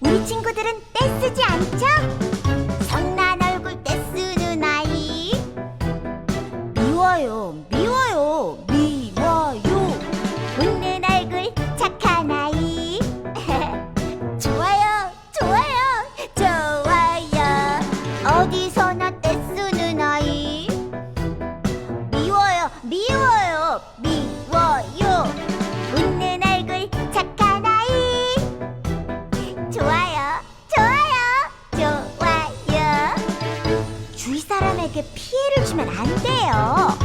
우리 친구들은 떼쓰지 않죠? 성난 얼굴 떼쓰는 아이. 미워요 미워요 미워요. 웃는 미워요. 웃는 얼굴 착한 아이. 좋아요, 좋아요, 좋아요. 주위 사람에게 피해를 주면 안 돼요.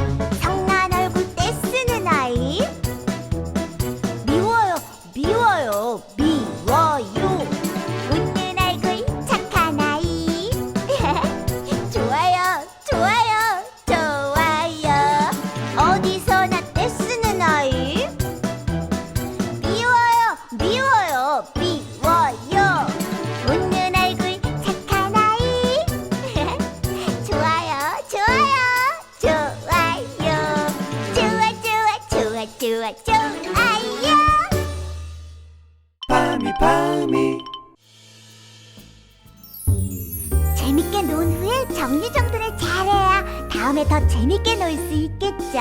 놓은 후에 정리정돈을 잘해야 다음에 더 재밌게 놀 수 있겠죠?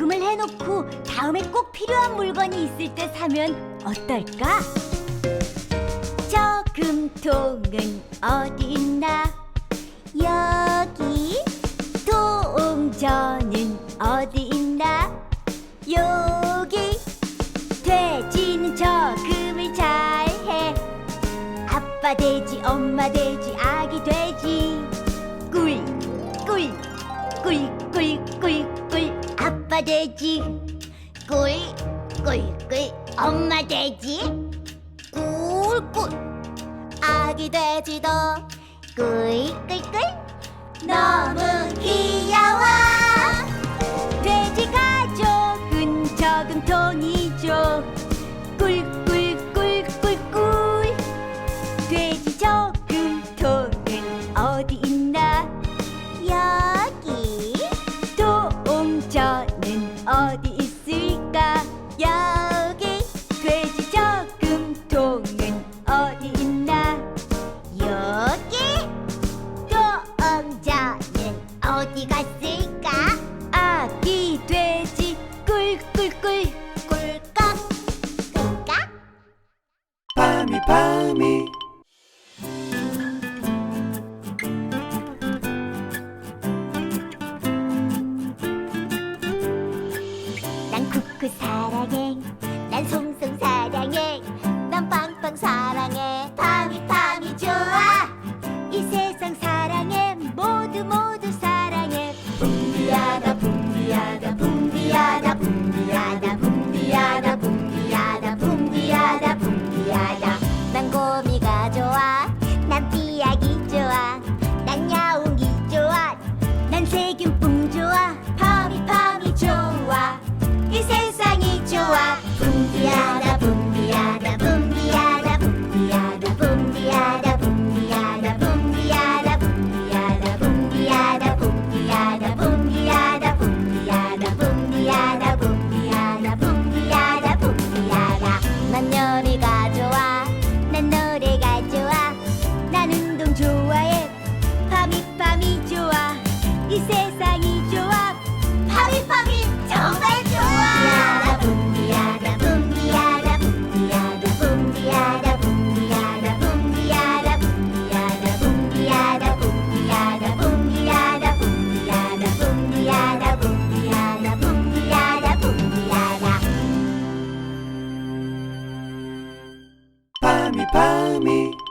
납품을 해놓고 다음에 꼭 필요한 물건이 있을 때 사면 어떨까? 저 금통은 어딨나? 여 돼지? 꿀꿀꿀. 엄마 돼지? 꿀꿀. 아기 돼지도? 꿀꿀꿀. 너무 귀여워. me. 난 쿠쿠 사랑 해. 난 송송 사랑 해. 난 빵빵 사랑 해. palmy, palmy.